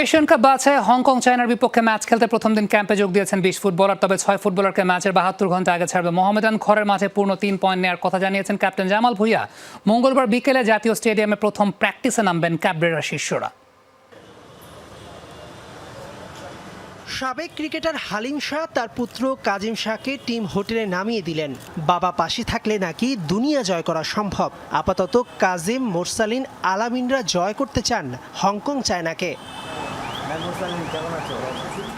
Asian cup বাছাই Hong Kong, চায়নার বিপক্ষে ম্যাচ খেলতে প্রথম দিন ক্যাম্পে যোগ দিয়েছেন বিশ ফুটবলার, তবে ছয় ফুটবলারকে ম্যাচের বাহাত্তর ঘণ্টা আগে ছাড়বে মোহামেডান। খড়ের মাঠে পূর্ণ তিন পয়েন্ট নেওয়ার কথা জানিয়েছেন ক্যাপ্টেন জামাল ভুইয়া। মঙ্গলবার বিকেলে জাতীয় স্টেডিয়ামে প্রথম প্র্যাকটিসে নামবেন ক্যাবরেরা শিষ্যরা। সাবেক ক্রিকেটার হালিম শাহ তার পুত্র কাজিম শাহকে টিম হোটেলে নামিয়ে দিলেন। বাবা পাশে থাকলে নাকি দুনিয়া জয় করা সম্ভব? আপাতত কাজিম মোরসালিন আলামিনরা জয় করতে চান হংকং, চায়নাকে।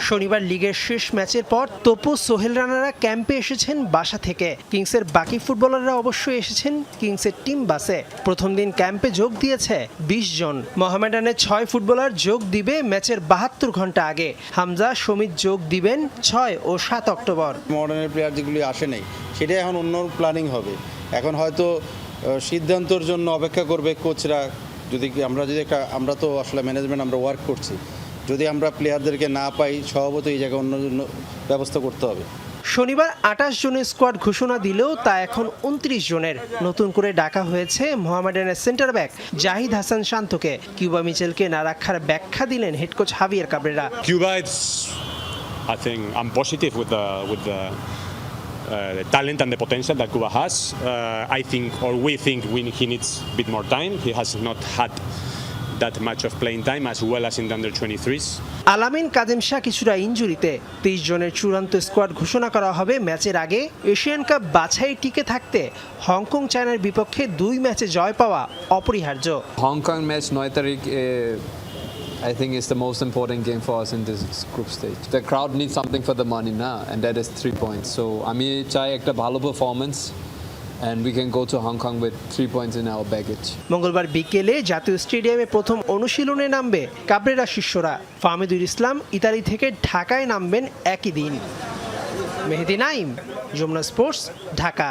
শনিবার লিগের শেষ ম্যাচের পর তপু সোহেল রানারা ক্যাম্পে এসেছেন বাসা থেকে। কিংসের বাকি ফুটবলাররা অবশ্যই এসেছেন কিংসের টিম বাসে। প্রথম দিন ক্যাম্পে যোগ দিয়েছে বিশ জন। মোহামেডানের ছয় ফুটবলার যোগ দিবে ম্যাচের বাহাত্তর ঘণ্টা আগে। হামজা, সমিত যোগ দিবেন ছয় ও সাত অক্টোবর। মডার্নের প্লেয়ার যেগুলি আসে নাই। সেটাই এখন অন্য প্ল্যানিং হবে। এখন হয়তো সিদ্ধান্তর জন্য অপেক্ষা করবে কোচরা। যদি আমরা যদি একটা, আমরা তো আসলে ম্যানেজমেন্ট আমরা ওয়ার্ক করছি। যদি আমরা প্লেয়ারদেরকে না পাই স্বভাবত এই জায়গায় অন্য অন্য ব্যবস্থা করতে হবে শনিবার আঠাশ জনের স্কোয়াড ঘোষণা দিলেও তা এখন উনত্রিশ জনের নতুন করে ডাকা হয়েছে মোহামেডানের সেন্টার ব্যাক জাহিদ হাসান শান্তকে কিউবা মিচেলকে না রাখার ব্যাখ্যা দিলেন head coach Javier Cabrera it's, I think I'm positive with the with the uh, the talent and the potential that Cuba has. Uh, I think, or we think, we, he needs a bit more time. He has not had that much of playing time as well as in the under 23s. আলামিন কাজেম শাহ কিছুটা ইঞ্জুরিতে তেইশ জনের চূড়ান্ত squad ঘোষণা করা হবে ম্যাচের আগে এশিয়ান কাপ বাছাই টিকে থাকতে হংকং চায়নার বিপক্ষে দুই ম্যাচে জয় পাওয়া অপরিহার্য Hong Kong match 9 তারিখ uh, I think is the most important game for us in this group stage. The crowd needs something for the money now, and that is three points. So আমি চাই একটা ভালো performance, and we can go to Hong Kong with three points in our baggage. মঙ্গলবার বিকেলে জাতীয় স্টেডিয়ামে প্রথম অনুশীলনে নামবে কাবরেরা শিষ্যরা। ফাহমিদুল ইসলাম ইতালি থেকে ঢাকায় নামবেন একই দিন। মেহেদি নাইম, যমুনা স্পোর্টস, ঢাকা।